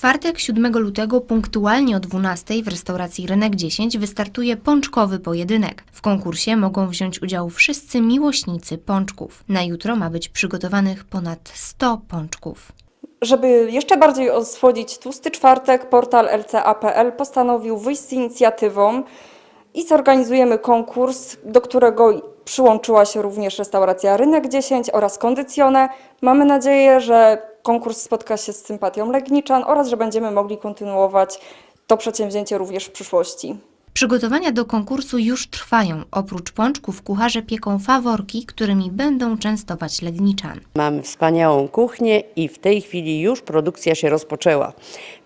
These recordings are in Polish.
czwartek 7 lutego punktualnie o 12 w restauracji Rynek 10 wystartuje pączkowy pojedynek. W konkursie mogą wziąć udział wszyscy miłośnicy pączków. Na jutro ma być przygotowanych ponad 100 pączków. Żeby jeszcze bardziej osłodzić tłusty czwartek, portal LCA.pl postanowił wyjść z inicjatywą i zorganizujemy konkurs, do którego przyłączyła się również restauracja Rynek 10 oraz Kondycjone. Mamy nadzieję, że konkurs spotka się z sympatią Legniczan oraz że będziemy mogli kontynuować to przedsięwzięcie również w przyszłości. Przygotowania do konkursu już trwają. Oprócz pączków kucharze pieką faworki, którymi będą częstować Legniczan. Mamy wspaniałą kuchnię i w tej chwili już produkcja się rozpoczęła.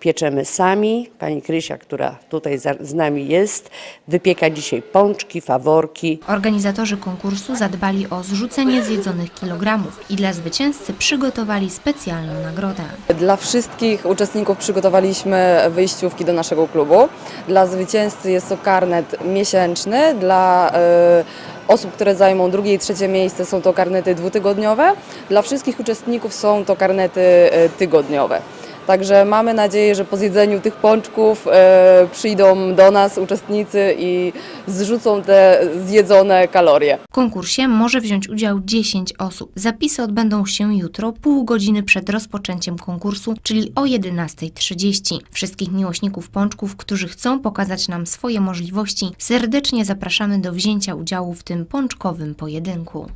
Pieczemy sami. Pani Krysia, która tutaj z nami jest, wypieka dzisiaj pączki, faworki. Organizatorzy konkursu zadbali o zrzucenie zjedzonych kilogramów i dla zwycięzcy przygotowali specjalną nagrodę. Dla wszystkich uczestników przygotowaliśmy wyjściówki do naszego klubu. Dla zwycięzcy jest to karnet miesięczny, dla e, osób, które zajmą drugie i trzecie miejsce są to karnety dwutygodniowe, dla wszystkich uczestników są to karnety e, tygodniowe. Także mamy nadzieję, że po zjedzeniu tych pączków e, przyjdą do nas uczestnicy i zrzucą te zjedzone kalorie. W konkursie może wziąć udział 10 osób. Zapisy odbędą się jutro, pół godziny przed rozpoczęciem konkursu, czyli o 11.30. Wszystkich miłośników pączków, którzy chcą pokazać nam swoje możliwości, serdecznie zapraszamy do wzięcia udziału w tym pączkowym pojedynku.